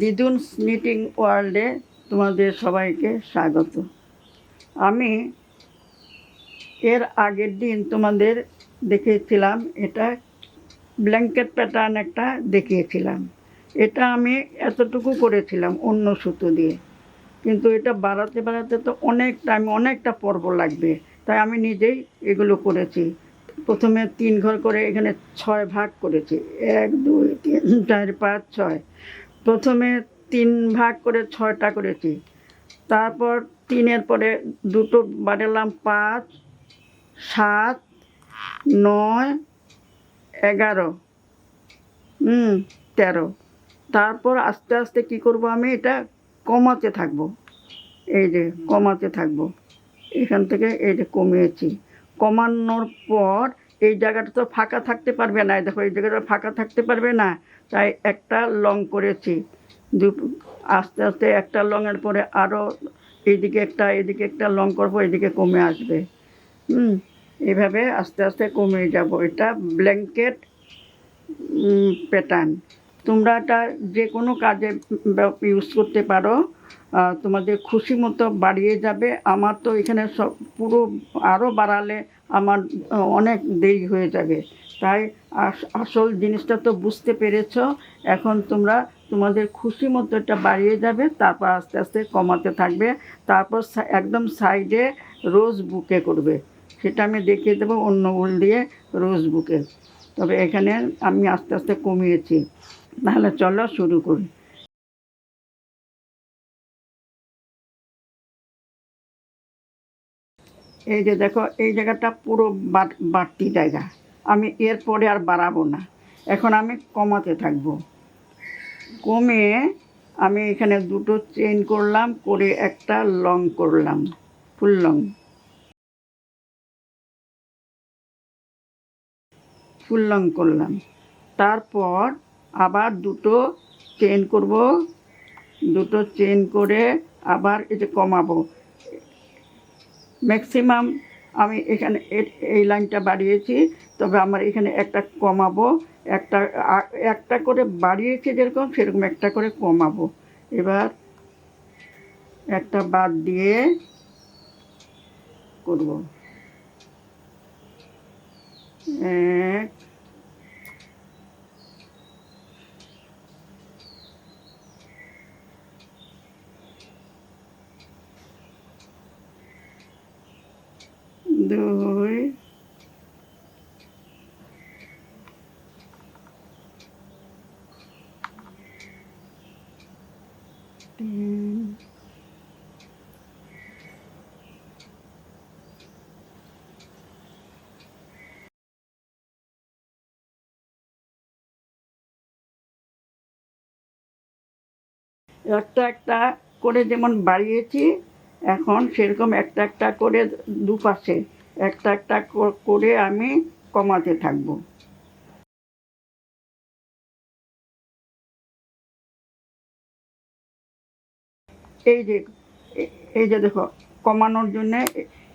দিদুনস knitting ওয়ার্ল্ডে তোমাদের সবাইকে স্বাগত। আমি এর আগের দিন তোমাদের দেখিয়েছিলাম, এটা ব্ল্যাঙ্কেট প্যাটার্ন একটা দেখিয়েছিলাম। এটা আমি এতটুকু করেছিলাম অন্য সুতো দিয়ে। কিন্তু এটা বাড়াতে বাড়াতে তো অনেক টাইম অনেকটা পর্ব লাগবে। তাই আমি নিজেই এগুলো করেছি। প্রথমে তিন ঘর করে এখানে ছয় ভাগ করেছি। এক, দুই, তিন, চার, পাঁচ, ছয়। প্রথমে তিন ভাগ করে ছয়টা করেছি। তারপর তিনের পরে দুটো বাড়ালাম পাঁচ, সাত, নয়, এগারো, হুম, তেরো। তারপর আস্তে আস্তে কি করব আমি? এটা কমাতে থাকব। এই যে কমাতে থাকব। এখান থেকে এই যে কমিয়েছি। কমানোর পর এই জায়গাটা তো ফাঁকা থাকতে পারবে না। দেখো, এই জায়গাটা ফাঁকা থাকতে পারবে না। তাই একটা লং করেছি। আস্তে আস্তে একটা লংয়ের পরে আরও এইদিকে একটা এদিকে একটা লং করব এদিকে কমে আসবে। হুম এইভাবে আস্তে আস্তে কমে যাব। এটা ব্ল্যাঙ্কেট প্যাটার্ন তোমরা এটা যে কোনো কাজে ইউজ করতে পারো। তোমাদের খুশি মতো বাড়িয়ে যাবে। আমার তো এখানে সব পুরো আরও বাড়ালে আমার, অনেক দেরি হয়ে যাবে। তাই আস- আসল জিনিসটা তো বুঝতে পেরেছ। এখন তোমরা তোমাদের খুশি মতো এটা বাড়িয়ে যাবে, তারপর আস্তে আস্তে কমাতে থাকবে। তারপর একদম সাইডে রোজ বুকে করবে। সেটা আমি দেখিয়ে দেবো অন্য উল দিয়ে রোজ বুকে। তবে এখানে আমি আস্তে আস্তে কমিয়েছি। তাহলে চলো শুরু করি। এই যে দেখো, এই জায়গাটা পুরো বাড়তি জায়গা। আমি এরপরে আর বাড়াবো না। এখন আমি কমাতে থাকব। কমে আমি এখানে দুটো চেন করলাম, করে একটা লং করলাম, ফুল লং। ফুল লং করলাম। তারপর আবার দুটো চেন করব, দুটো চেন করে আবার যে কমাবো। ম্যাক্সিমাম আমি এখানে এই লাইনটা বাড়িয়েছি, তবে আমার এখানে একটা কমাবো, একটা একটা করে বাড়িয়েছি যেরকম, সেরকম একটা করে কমাবো। এবার একটা বাদ দিয়ে করব। এক দুই তিন একটা একটা করে যেমন বাড়িয়েছি, এখন সেরকম একটা একটা করে দুপাশে, একটা একটা করে আমি কমাতে থাকব। এই যে এই যে দেখো, কমানোর জন্যে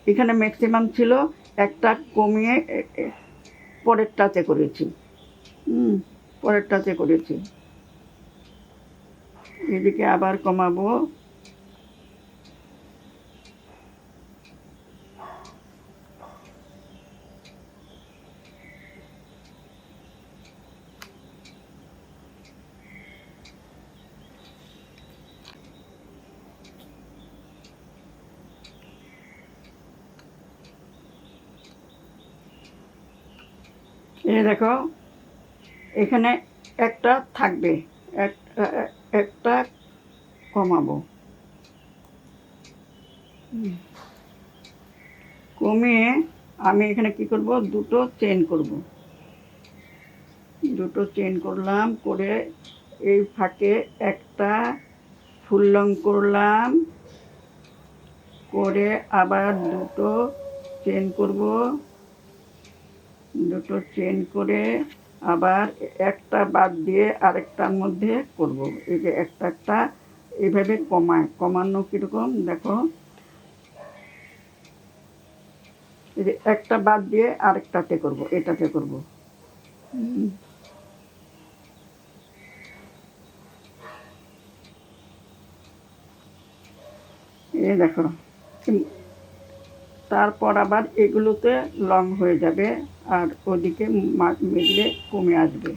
এখানে ম্যাক্সিমাম ছিল একটা কমিয়ে পরেরটাতে করেছি। হুম পরেরটাতে করেছি। এদিকে আবার কমাবো। এই দেখো, এখানে একটা থাকবে, এক- একটা কমাবো। কমিয়ে আমি এখানে কি করব? দুটো চেন করব। দুটো চেন করলাম, করে এই ফাঁকে একটা ফুল লং করলাম, করে আবার দুটো চেন করব। দুটো চেন করে আবার একটা বাদ দিয়ে আরেকটার মধ্যে করব। এই যে একটা একটা এভাবে কমায়। কমানো কীরকম? দেখো। এই যে একটা বাদ দিয়ে আরেকটাতে করব এটাতে করব। এই দেখো। তারপর আবার এগুলোতে লং হয়ে যাবে আর ওদিকে মেঘলে কমে আসবে।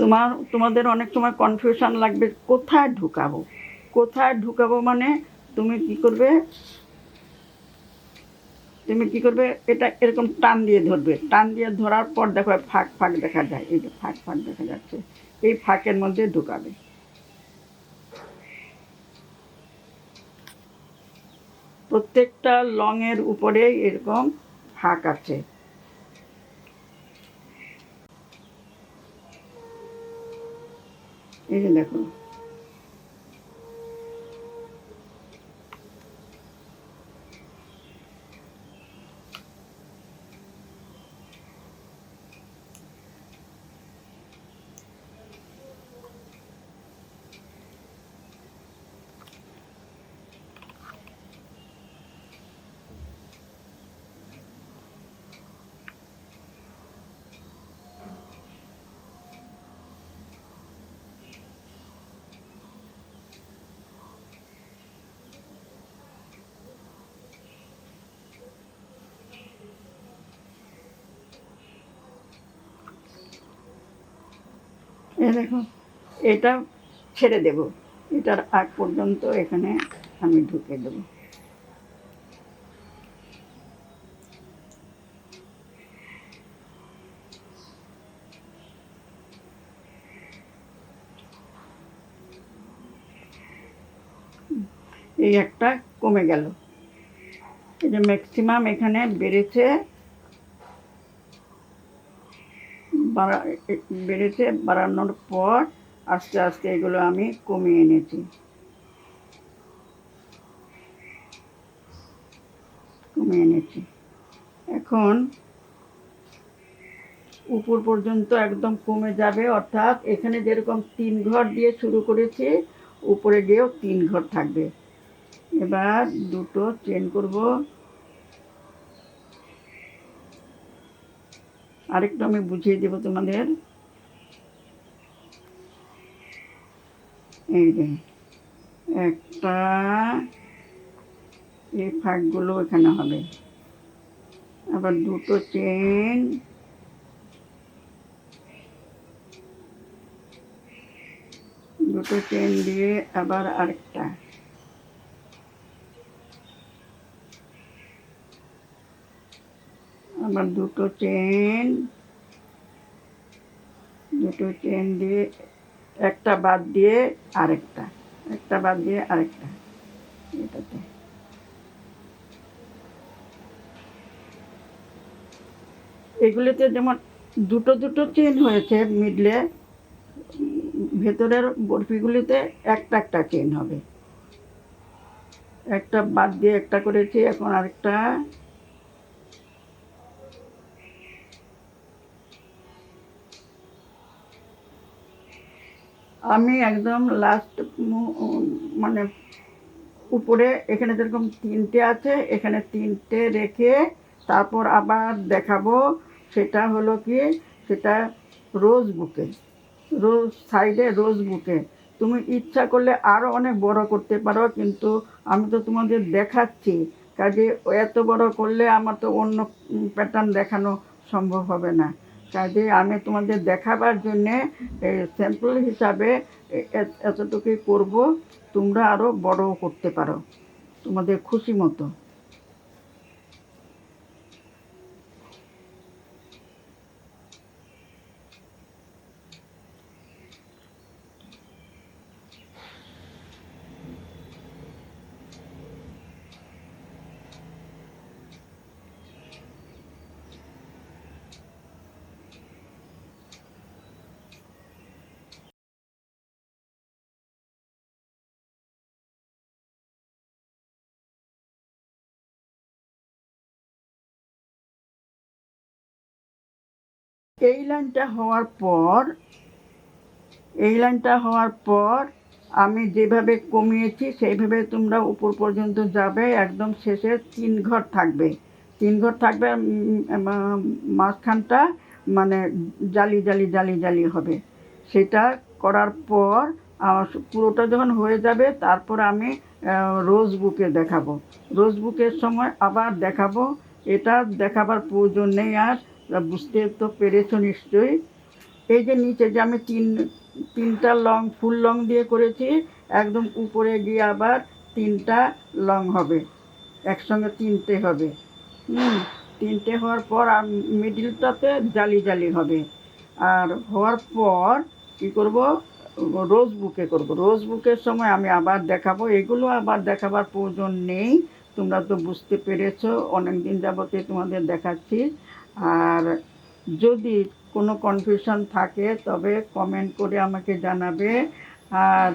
তোমার, তোমাদের অনেক সময় কনফিউশন লাগবে, কোথায় ঢুকাবো? কোথায় ঢুকাবো মানে তুমি কি করবে? তুমি কি করবে? এটা এরকম টান দিয়ে ধরবে। টান দিয়ে ধরার পর দেখো, ফাঁক ফাঁক দেখা যায়। এই যে ফাঁক ফাঁক দেখা যাচ্ছে। এই ফাঁকের মধ্যে ঢুকাবে। প্রত্যেকটা লংয়ের উপরে এরকম ফাঁক আছে। এই যে দেখো। এই দেখো এটা ছেড়ে দেব। এটার আগ পর্যন্ত এখানে আমি ঢুকে দেব। এই একটা কমে গেল। এই যে ম্যাক্সিমাম এখানে বেড়েছে বাড়া- বেড়েছে, বাড়ানোর পর আস্তে আস্তে এগুলো আমি কমিয়ে এনেছি। কমিয়ে এনেছি। এখন উপর পর্যন্ত একদম কমে যাবে, অর্থাৎ এখানে যেরকম তিন ঘর দিয়ে শুরু করেছি, উপরে গিয়েও তিন ঘর থাকবে। এবার দুটো চেন করব। আরেকটু আমি বুঝিয়ে দেবো তোমাদের। এই যে, একটা, এই ফাঁকগুলো এখানে হবে। আবার দুটো চেন দুটো চেন দিয়ে আবার আরেকটা। আবার দুটো চেন দুটো চেন দিয়ে একটা বাদ দিয়ে আরেকটা, একটা বাদ দিয়ে আরেকটা এটাতে। এগুলিতে যেমন দুটো দুটো চেন হয়েছে মিডলে, ভেতরের বরফিগুলিতে একটা একটা চেন হবে। একটা বাদ দিয়ে একটা করেছি, এখন আরেকটা আমি একদম লাস্ট মানে উপরে, এখানে যেরকম তিনটে আছে, এখানে তিনটে রেখে তারপর আবার দেখাবো, সেটা হলো কি, সেটা রোজ বুকে রোজ সাইডে রোজ বুকে তুমি ইচ্ছা করলে আরও অনেক বড় করতে পারো, কিন্তু আমি তো তোমাদের দেখাচ্ছি। কাজে এত বড় করলে আমার তো অন্য প্যাটার্ন দেখানো সম্ভব হবে না। কাজে আমি তোমাদের দেখাবার জন্যে স্যাম্পল হিসাবে এতটুকুই করব। তোমরা আরও বড় করতে পারো। তোমাদের খুশি মতো। এই লাইনটা হওয়ার পর, এই লাইনটা হওয়ার পর আমি যেভাবে কমিয়েছি, সেইভাবে তোমরা উপর পর্যন্ত যাবে। একদম শেষে তিন ঘর থাকবে। তিন ঘর থাকবে মাঝখানটা মানে জালি জালি জালি জালি হবে। সেটা করার পর পুরোটা যখন হয়ে যাবে, তারপর আমি রোজ বুকে দেখাবো। রোজ বুকের সময় আবার দেখাবো। এটা দেখাবার প্রয়োজন নেই আর বুঝতে তো পেরেছ নিশ্চয়ই। এই যে নিচে যে আমি তিন, তিনটা লং, ফুল লং দিয়ে করেছি, একদম উপরে গিয়ে আবার তিনটা লং হবে। একসঙ্গে তিনটে হবে। হুম, তিনটে হওয়ার পর আর মিডিলটাতে জালি জালি হবে। আর হওয়ার পর কি করব? রোজ বুকে করব। রোজ বুকের সময় আমি আবার দেখাবো। এগুলো আবার দেখাবার প্রয়োজন নেই। তোমরা তো বুঝতে পেরেছ। অনেক দিন যাবতে তোমাদের দেখাচ্ছি। আর যদি কোনো কনফিউশন থাকে, তবে কমেন্ট করে আমাকে জানাবে। আর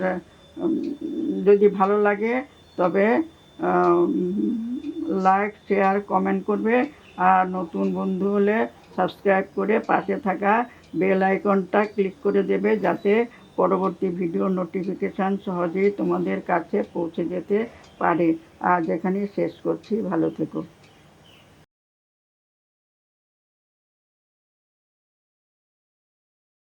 যদি ভালো লাগে, তবে লাইক শেয়ার কমেন্ট করবে। আর নতুন বন্ধু হলে সাবস্ক্রাইব করে পাশে থাকা বেল আইকনটা ক্লিক করে দেবে, যাতে পরবর্তী ভিডিও নোটিফিকেশান সহজেই তোমাদের কাছে পৌঁছে যেতে পারে। আজ এখানেই শেষ করছি। ভালো থেকো।